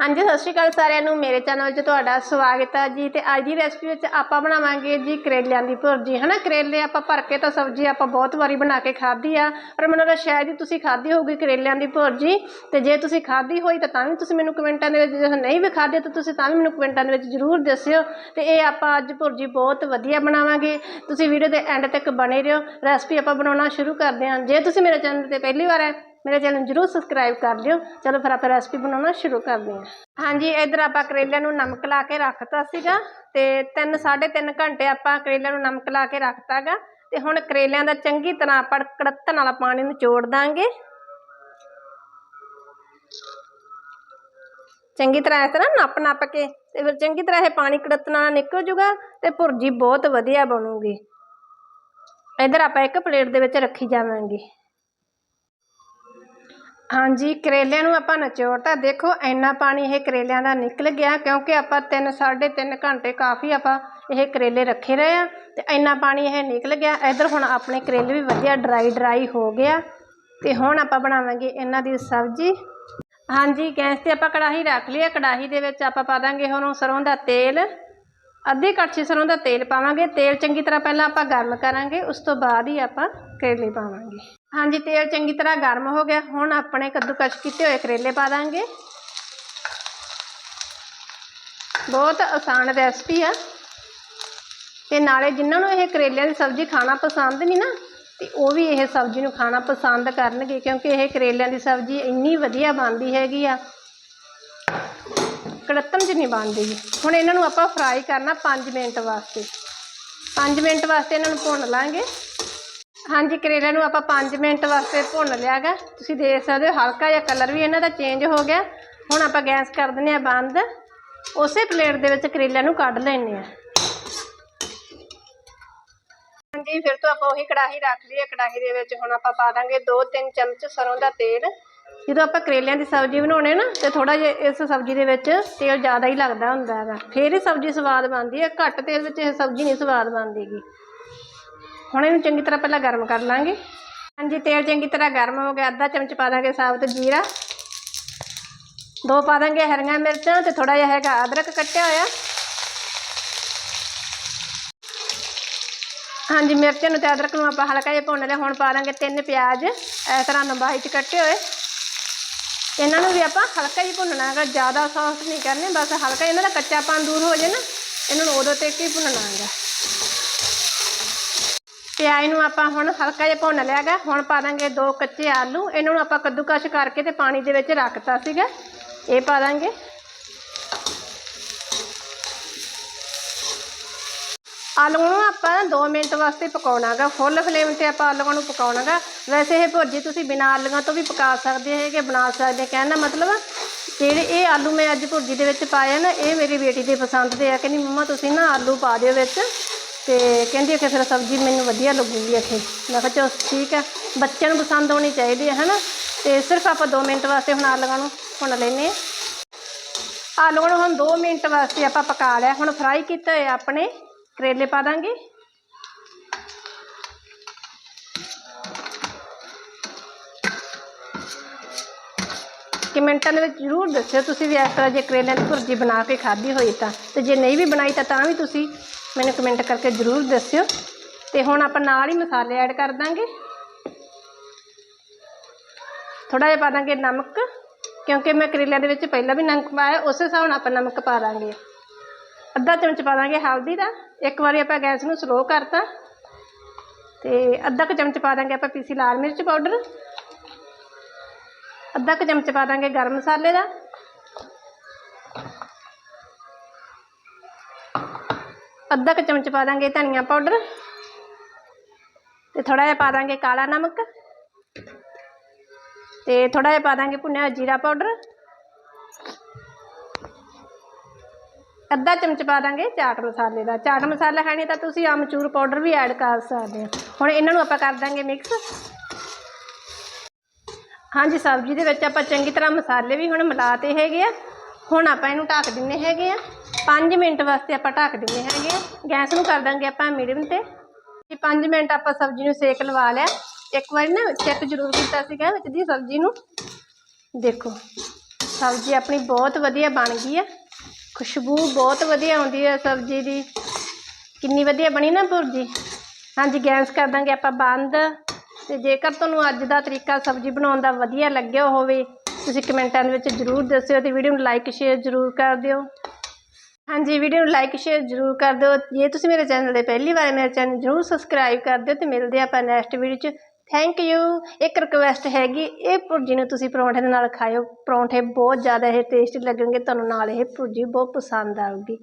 ਹਾਂਜੀ, ਸਤਿ ਸ਼੍ਰੀ ਅਕਾਲ ਸਾਰਿਆਂ ਨੂੰ। ਮੇਰੇ ਚੈਨਲ 'ਚ ਤੁਹਾਡਾ ਸਵਾਗਤ ਹੈ ਜੀ ਤੇ ਅੱਜ ਦੀ ਰੈਸਪੀ ਵਿੱਚ ਆਪਾਂ ਬਣਾਵਾਂਗੇ ਜੀ ਕਰੇਲਿਆਂ ਦੀ ਭੁਰਜੀ। ਹਨਾ, ਕਰੇਲੇ ਆਪਾਂ ਭਰ ਕੇ ਤਾਂ ਸਬਜ਼ੀ ਆਪਾਂ ਬਹੁਤ ਵਾਰੀ ਬਣਾ ਕੇ ਖਾਧੀ ਆ, ਪਰ ਮੈਨੂੰ ਲੱਗਦਾ ਸ਼ਾਇਦ ਹੀ ਤੁਸੀਂ ਖਾਧੀ ਹੋਊਗੀ ਕਰੇਲਿਆਂ ਦੀ ਭੁਰਜੀ। ਤੇ ਜੇ ਤੁਸੀਂ ਖਾਧੀ ਹੋਈ ਤਾਂ ਤਾਂ ਵੀ ਤੁਸੀਂ ਮੈਨੂੰ ਕਮੈਂਟਾਂ ਦੇ ਵਿੱਚ, ਜੇ ਨਹੀਂ ਵੀ ਖਾਧੀ ਤਾਂ ਤੁਸੀਂ ਤਾਂ ਵੀ ਮੈਨੂੰ ਕਮੈਂਟਾਂ ਦੇ ਵਿੱਚ ਜ਼ਰੂਰ ਦੱਸਿਓ। ਤੇ ਇਹ ਆਪਾਂ ਅੱਜ ਭੁਰਜੀ ਬਹੁਤ ਵਧੀਆ ਬਣਾਵਾਂਗੇ। ਤੁਸੀਂ ਵੀਡੀਓ ਦੇ ਐਂਡ ਤੱਕ ਬਣੇ ਰਹੋ। ਰੈਸਪੀ ਆਪਾਂ ਬਣਾਉਣਾ ਸ਼ੁਰੂ ਕਰਦੇ ਹਾਂ। ਜੇ ਤੁਸੀਂ ਮੇਰੇ ਚੈਨਲ ਤੇ ਪਹਿਲੀ ਵਾਰ ਹੈ ਮੇਰੇ ਚੈਨਲ ਜਰੂਰ ਸਬਸਕ੍ਰਾਈਬ ਕਰ ਲਿਓ। ਚਲੋ ਫਿਰ ਆਪਾਂ ਰੈਸਪੀ ਬਣਾਉਣਾ ਸ਼ੁਰੂ ਕਰਦੇ ਹਾਂ। ਹਾਂਜੀ, ਇਧਰ ਆਪਾਂ ਕਰੇਲਿਆਂ ਨੂੰ ਨਮਕ ਲਾ ਕੇ ਰੱਖਤਾ ਸੀਗਾ ਤੇ 3 3.5 ਘੰਟੇ ਆਪਾਂ ਕਰੇਲਿਆਂ ਨੂੰ ਨਮਕ ਲਾ ਕੇ ਰੱਖਤਾਗਾ। ਤੇ ਹੁਣ ਕਰੇਲਿਆਂ ਦਾ ਚੰਗੀ ਤਰ੍ਹਾਂ ਆਪਾਂ ਕੜੱਤਣ ਵਾਲਾ ਪਾਣੀ ਨੂੰ ਨਿਚੋੜ ਦਾਂਗੇ। ਚੰਗੀ ਤਰ੍ਹਾਂ ਇਸ ਤਰ੍ਹਾਂ ਨੱਪ ਨੱਪ ਕੇ ਤੇ ਫਿਰ ਚੰਗੀ ਤਰ੍ਹਾਂ ਇਹ ਪਾਣੀ ਕੜੱਤਣਾ ਨਿਕਲ ਜੂਗਾ ਤੇ ਭੁਰਜੀ ਬਹੁਤ ਵਧੀਆ ਬਣੂਗੀ। ਇਧਰ ਆਪਾਂ ਇੱਕ ਪਲੇਟ ਦੇ ਵਿੱਚ ਰੱਖੀ ਜਾਵਾਂਗੇ। ਹਾਂਜੀ, ਕਰੇਲਿਆਂ ਨੂੰ ਆਪਾਂ ਨਿਚੋੜਤਾ ਦੇਖੋ, ਇੰਨਾ ਪਾਣੀ ਇਹ ਕਰੇਲਿਆਂ ਦਾ ਨਿਕਲ ਗਿਆ ਕਿਉਂਕਿ ਆਪਾਂ 3 3.5 ਘੰਟੇ ਕਾਫੀ ਆਪਾਂ ਇਹ ਕਰੇਲੇ ਰੱਖੇ ਰਹੇ ਆ ਤੇ ਇੰਨਾ ਪਾਣੀ ਇਹ ਨਿਕਲ ਗਿਆ। ਇਧਰ ਹੁਣ ਆਪਣੇ ਕਰੇਲੇ ਵੀ ਵਧੀਆ ਡਰਾਈ ਡਰਾਈ ਹੋ ਗਿਆ ਤੇ ਹੁਣ ਆਪਾਂ ਬਣਾਵਾਂਗੇ ਇਹਨਾਂ ਦੀ ਸਬਜ਼ੀ। ਹਾਂਜੀ, ਗੈਸ ਤੇ ਆਪਾਂ ਕੜਾਹੀ ਰੱਖ ਲਈ ਹੈ ਕੜਾਹੀ ਦੇ ਵਿੱਚ ਆਪਾਂ ਪਾ ਦਾਂਗੇ ਹੁਣ ਸਰੋਂ ਦਾ ਤੇਲ। ਅੱਧੀ ਕੜਛੀ ਸਰੋਂ ਦਾ ਤੇਲ ਪਾਵਾਂਗੇ। ਤੇਲ ਚੰਗੀ ਤਰ੍ਹਾਂ ਪਹਿਲਾਂ ਆਪਾਂ ਗਰਮ ਕਰਾਂਗੇ, ਉਸ ਤੋਂ ਬਾਅਦ ਹੀ ਆਪਾਂ ਕਰੇਲੇ ਪਾਵਾਂਗੇ। ਹਾਂਜੀ, ਤੇਲ ਚੰਗੀ ਤਰ੍ਹਾਂ ਗਰਮ ਹੋ ਗਿਆ। ਹੁਣ ਆਪਣੇ ਕੱਦੂਕਸ਼ ਕੀਤੇ ਹੋਏ ਕਰੇਲੇ ਪਾ ਦਾਂਗੇ। ਬਹੁਤ ਆਸਾਨ ਰੈਸਪੀ ਆ। ਤੇ ਨਾਲੇ ਜਿਨ੍ਹਾਂ ਨੂੰ ਇਹ ਕਰੇਲਿਆਂ ਦੀ ਸਬਜ਼ੀ ਖਾਣਾ ਪਸੰਦ ਨਹੀਂ ਨਾ, ਤੇ ਉਹ ਵੀ ਇਹ ਸਬਜ਼ੀ ਨੂੰ ਖਾਣਾ ਪਸੰਦ ਕਰਨਗੇ, ਕਿਉਂਕਿ ਇਹ ਕਰੇਲਿਆਂ ਦੀ ਸਬਜ਼ੀ ਇੰਨੀ ਵਧੀਆ ਬਣਦੀ ਹੈਗੀ ਆ। ਕੜੱਤਣ ਚ ਨਹੀਂ ਬਣਦੀ ਜੀ। ਹੁਣ ਇਹਨਾਂ ਨੂੰ ਆਪਾਂ ਫਰਾਈ ਕਰਨਾ 5 ਮਿੰਟ ਵਾਸਤੇ। 5 ਮਿੰਟ ਵਾਸਤੇ ਇਹਨਾਂ ਨੂੰ ਭੁੰਨ ਲਾਂਗੇ। ਹਾਂਜੀ ਕਰੇਲਿਆਂ ਨੂੰ ਆਪਾਂ 5 ਮਿੰਟ ਵਾਸਤੇ ਭੁੰਨ ਲਿਆਗਾ ਤੁਸੀਂ ਦੇਖ ਸਕਦੇ ਹੋ, ਹਲਕਾ ਜਿਹਾ ਕਲਰ ਵੀ ਇਹਨਾਂ ਦਾ ਚੇਂਜ ਹੋ ਗਿਆ। ਹੁਣ ਆਪਾਂ ਗੈਸ ਕਰ ਦਿੰਦੇ ਆ ਬੰਦ। ਉਸੇ ਪਲੇਟ ਦੇ ਵਿੱਚ ਕਰੇਲਿਆਂ ਨੂੰ ਕੱਢ ਲੈਣੇ ਆ ਹਾਂਜੀ, ਫਿਰ ਤੋਂ ਆਪਾਂ ਉਹੀ ਕੜਾਹੀ ਰੱਖ ਲਈ ਹੈ ਕੜਾਹੀ ਦੇ ਵਿੱਚ ਹੁਣ ਆਪਾਂ ਪਾ ਦਾਂਗੇ 2-3 ਚਮਚ ਸਰੋਂ ਦਾ ਤੇਲ। ਜਦੋਂ ਆਪਾਂ ਕਰੇਲਿਆਂ ਦੀ ਸਬਜ਼ੀ ਬਣਾਉਣੇ ਨਾ, ਤੇ ਥੋੜਾ ਜਿਹਾ ਇਸ ਸਬਜ਼ੀ ਦੇ ਵਿੱਚ ਤੇਲ ਜ਼ਿਆਦਾ ਹੀ ਲੱਗਦਾ ਹੁੰਦਾ ਹੈਗਾ। ਫੇਰ ਹੀ ਸਬਜ਼ੀ ਸਵਾਦ ਬਣਦੀ ਹੈ, ਘੱਟ ਤੇਲ ਵਿੱਚ ਇਹ ਸਬਜ਼ੀ ਨਹੀਂ ਸਵਾਦ ਬਣਦੀਗੀ। ਹੁਣ ਇਹਨੂੰ ਚੰਗੀ ਤਰ੍ਹਾਂ ਪਹਿਲਾਂ ਗਰਮ ਕਰ ਲਾਂਗੇ। ਹਾਂਜੀ, ਤੇਲ ਚੰਗੀ ਤਰ੍ਹਾਂ ਗਰਮ ਹੋ ਗਿਆ, ਅੱਧਾ ਚਮਚ ਪਾ ਦਾਂਗੇ ਸਾਬਤ ਜੀਰਾ। ਦੋ ਪਾ ਦਾਂਗੇ ਹਰੀਆਂ ਮਿਰਚਾਂ ਤੇ ਥੋੜਾ ਜਿਹਾ ਹੈਗਾ ਅਦਰਕ ਕੱਟਿਆ ਹੋਇਆ। ਹਾਂਜੀ, ਮਿਰਚਾਂ ਨੂੰ ਤੇ ਅਦਰਕ ਨੂੰ ਆਪਾਂ ਹਲਕਾ ਜਿਹਾ ਭੁੰਨ ਲਿਆ, ਹੁਣ ਪਾ ਦਾਂਗੇ ਤਿੰਨ ਪਿਆਜ਼। ਇਸ ਤਰ੍ਹਾਂ ਲੰਬਾਈ 'ਚ ਕੱਟੇ ਹੋਏ। ਇਹਨਾਂ ਨੂੰ ਵੀ ਆਪਾਂ ਹਲਕਾ ਹੀ ਭੁੰਨਣਾ ਹੈਗਾ ਜ਼ਿਆਦਾ ਸੌਫਟ ਨਹੀਂ ਕਰਨੇ, ਬਸ ਹਲਕਾ ਇਹਨਾਂ ਦਾ ਕੱਚਾਪਨ ਦੂਰ ਹੋ ਜਾਏ ਨਾ, ਇਹਨਾਂ ਨੂੰ ਉਦੋਂ ਤੱਕ ਹੀ ਭੁੰਨਣਾ ਹੈਗਾ। ਪਿਆਜ਼ ਨੂੰ ਆਪਾਂ ਹੁਣ ਹਲਕਾ ਜਿਹਾ ਭੁੰਨ ਲਿਆ ਗਾ ਹੁਣ ਪਾ ਦਾਂਗੇ ਦੋ ਕੱਚੇ ਆਲੂ। ਇਹਨਾਂ ਨੂੰ ਆਪਾਂ ਕੱਦੂਕਸ਼ ਕਰਕੇ ਤੇ ਪਾਣੀ ਦੇ ਵਿੱਚ ਰੱਖਤਾ ਸੀਗਾ। ਇਹ ਪਾ ਦਾਂਗੇ। ਆਲੂਆਂ ਨੂੰ ਆਪਾਂ 2 ਮਿੰਟ ਵਾਸਤੇ ਪਕਾਉਣਾਗਾ, ਫੁੱਲ ਫਲੇਮ ਤੇ ਆਪਾਂ ਆਲੂਆਂ ਨੂੰ ਪਕਾਉਣਾਗਾ। ਵੈਸੇ ਇਹ ਭੁਰਜੀ ਤੁਸੀਂ ਬਿਨਾਂ ਆਲੂਆਂ ਤੋਂ ਵੀ ਪਕਾ ਸਕਦੇ ਹੈਗੇ, ਬਣਾ ਸਕਦੇ ਕਹਿਣ ਦਾ ਮਤਲਬ ਜਿਹੜੇ ਇਹ ਆਲੂ ਮੈਂ ਅੱਜ ਭੁਰਜੀ ਦੇ ਵਿੱਚ ਪਾਏ ਆ ਨਾ, ਇਹ ਮੇਰੀ ਬੇਟੀ ਦੇ ਪਸੰਦ ਦੇ ਆ ਕਹਿੰਦੀ ਮੰਮਾ ਤੁਸੀਂ ਨਾ ਆਲੂ ਪਾ ਦਿਓ ਵਿੱਚ। ਤੇ ਕਹਿੰਦੀ ਕਿ ਫਿਰ ਸਬਜ਼ੀ ਮੈਨੂੰ ਵਧੀਆ ਲੱਗੂਗੀ ਇੱਥੇ। ਮੈਂ ਕਿਹਾ ਚਲੋ ਠੀਕ ਹੈ ਬੱਚਿਆਂ ਨੂੰ ਪਸੰਦ ਹੋਣੀ ਚਾਹੀਦੀ ਹੈ ਹਨਾ? ਤੇ ਸਿਰਫ ਆਪਾਂ 2 ਮਿੰਟ ਵਾਸਤੇ ਹੁਣ ਆਲੂਆਂ ਨੂੰ ਭੁੰਨ ਲੈਨੇ ਆ। ਆਲੂਆਂ ਨੂੰ ਹੁਣ 2 ਮਿੰਟ ਵਾਸਤੇ ਆਪਾਂ ਪਕਾ ਲਿਆ, ਹੁਣ ਫਰਾਈ ਕੀਤਾ ਹੋਏ ਆਪਣੇ। ਕਰੇਲੇ ਪਾ ਦਾਂਗੇ। ਕਮੈਂਟਾਂ ਦੇ ਵਿੱਚ ਜ਼ਰੂਰ ਦੱਸਿਓ, ਤੁਸੀਂ ਵੀ ਇਸ ਤਰ੍ਹਾਂ ਜੇ ਕਰੇਲਿਆਂ ਦੀ ਭੁਰਜੀ ਬਣਾ ਕੇ ਖਾਧੀ ਹੋਈ ਤਾਂ। ਤੇ ਜੇ ਨਹੀਂ ਵੀ ਬਣਾਈ ਤਾਂ ਤਾਂ ਵੀ ਤੁਸੀਂ ਮੈਨੂੰ ਕਮੈਂਟ ਕਰਕੇ ਜ਼ਰੂਰ ਦੱਸਿਓ। ਤੇ ਹੁਣ ਆਪਾਂ ਨਾਲ ਹੀ ਮਸਾਲੇ ਐਡ ਕਰ ਦਾਂਗੇ। ਥੋੜਾ ਜਿਹਾ ਪਾ ਦਾਂਗੇ ਨਮਕ, ਕਿਉਂਕਿ ਮੈਂ ਕਰੇਲਿਆਂ ਦੇ ਵਿੱਚ ਪਹਿਲਾਂ ਵੀ ਨਮਕ ਪਾਇਆ, ਉਸੇ ਹਿਸਾਬ ਨਾਲ ਆਪਾਂ ਨਮਕ ਪਾ ਦਾਂਗੇ। ਅੱਧਾ ਚਮਚ ਪਾ ਦਾਂਗੇ ਹਲਦੀ ਦਾ। ਇੱਕ ਵਾਰੀ ਆਪਾਂ ਗੈਸ ਨੂੰ ਸਲੋ ਕਰਤਾ। ਤੇ ਅੱਧਾ ਕੁ ਚਮਚ ਪਾ ਦਾਂਗੇ ਆਪਾਂ ਪੀਸੀ ਲਾਲ ਮਿਰਚ ਪਾਊਡਰ। ਅੱਧਾ ਕੁ ਚਮਚ ਪਾ ਦਾਂਗੇ ਗਰਮ ਮਸਾਲੇ ਦਾ। ਅੱਧਾ ਕੁ ਚਮਚ ਪਾ ਦਾਂਗੇ ਧਨੀਆ ਪਾਊਡਰ। ਤੇ ਥੋੜਾ ਜਿਹਾ ਪਾ ਦਾਂਗੇ ਕਾਲਾ ਨਮਕ। ਤੇ ਥੋੜਾ ਜਿਹਾ ਪਾ ਦਾਂਗੇ ਭੁੰਨਿਆ ਜੀਰਾ ਪਾਊਡਰ। ਅੱਧਾ ਚਮਚ ਪਾ ਦਾਂਗੇ ਚਾਟ ਮਸਾਲੇ ਦਾ। ਚਾਟ ਮਸਾਲਾ ਖਾਣੀ ਤਾਂ ਤੁਸੀਂ ਆਮਚੂਰ ਪਾਊਡਰ ਵੀ ਐਡ ਕਰ ਸਕਦੇ ਹੋ। ਹੁਣ ਇਹਨਾਂ ਨੂੰ ਆਪਾਂ ਕਰ ਦਾਂਗੇ ਮਿਕਸ। ਹਾਂਜੀ, ਸਬਜ਼ੀ ਦੇ ਵਿੱਚ ਆਪਾਂ ਚੰਗੀ ਤਰ੍ਹਾਂ ਮਸਾਲੇ ਵੀ ਹੁਣ ਮਿਲਾਤੇ ਹੈਗੇ ਆ। ਹੁਣ ਆਪਾਂ ਇਹਨੂੰ ਢੱਕ ਦਿੰਨੇ ਹੈਗੇ ਆ। 5 ਮਿੰਟ ਵਾਸਤੇ ਆਪਾਂ ਢੱਕ ਦਿੰਨੇ ਹੈਗੇ ਆ। ਗੈਸ ਨੂੰ ਕਰ ਦਾਂਗੇ ਆਪਾਂ ਮੀਡੀਅਮ ਤੇ। 5 ਮਿੰਟ ਆਪਾਂ ਸਬਜ਼ੀ ਨੂੰ ਸੇਕ ਲਵਾ ਲਿਆ। ਇੱਕ ਵਾਰੀ ਨਾ ਚੈੱਕ ਜ਼ਰੂਰ ਕੀਤਾ ਸੀਗਾ ਵਿੱਚ ਦੀ ਸਬਜ਼ੀ ਨੂੰ। ਦੇਖੋ, ਸਬਜ਼ੀ ਆਪਣੀ ਬਹੁਤ ਵਧੀਆ ਬਣ ਗਈ ਆ। ਖੁਸ਼ਬੂ ਬਹੁਤ ਵਧੀਆ ਆਉਂਦੀ ਹੈ ਸਬਜ਼ੀ ਦੀ। ਕਿੰਨੀ ਵਧੀਆ ਬਣੀ ਨਾ ਭੁਰਜੀ। ਹਾਂਜੀ, ਗੈਸ ਕਰ ਦਾਂਗੇ ਆਪਾਂ ਬੰਦ। ਤੇ ਜੇਕਰ ਤੁਹਾਨੂੰ ਅੱਜ ਦਾ ਤਰੀਕਾ ਸਬਜ਼ੀ ਬਣਾਉਣ ਦਾ ਵਧੀਆ ਲੱਗਿਆ ਹੋਵੇ, ਤੁਸੀਂ ਕਮੈਂਟਾਂ ਦੇ ਵਿੱਚ ਜ਼ਰੂਰ ਦੱਸਿਓ ਤੇ ਵੀਡੀਓ ਨੂੰ ਲਾਈਕ ਸ਼ੇਅਰ ਜ਼ਰੂਰ ਕਰ ਦਿਓ। ਹਾਂਜੀ, ਵੀਡੀਓ ਨੂੰ ਲਾਈਕ ਸ਼ੇਅਰ ਜ਼ਰੂਰ ਕਰ ਦਿਓ। ਜੇ ਤੁਸੀਂ ਮੇਰੇ ਚੈਨਲ ਦੇ ਪਹਿਲੀ ਵਾਰ ਮੇਰੇ ਚੈਨਲ ਜ਼ਰੂਰ ਸਬਸਕ੍ਰਾਈਬ ਕਰ ਦਿਓ ਤੇ ਮਿਲਦੇ ਆਪਾਂ ਨੈਕਸਟ ਵੀਡੀਓ 'ਚ। ਥੈਂਕ ਯੂ ਇੱਕ ਰਿਕੁਐਸਟ ਹੈਗੀ, ਇਹ ਭੁਰਜੀ ਨੂੰ ਤੁਸੀਂ ਪਰੌਂਠੇ ਦੇ ਨਾਲ ਖਾਇਓ। ਪਰੌਂਠੇ ਬਹੁਤ ਜ਼ਿਆਦਾ ਇਹ ਟੇਸਟੀ ਲੱਗਣਗੇ, ਤੁਹਾਨੂੰ ਨਾਲ ਇਹ ਭੁਰਜੀ ਬਹੁਤ ਪਸੰਦ ਆਊਗੀ।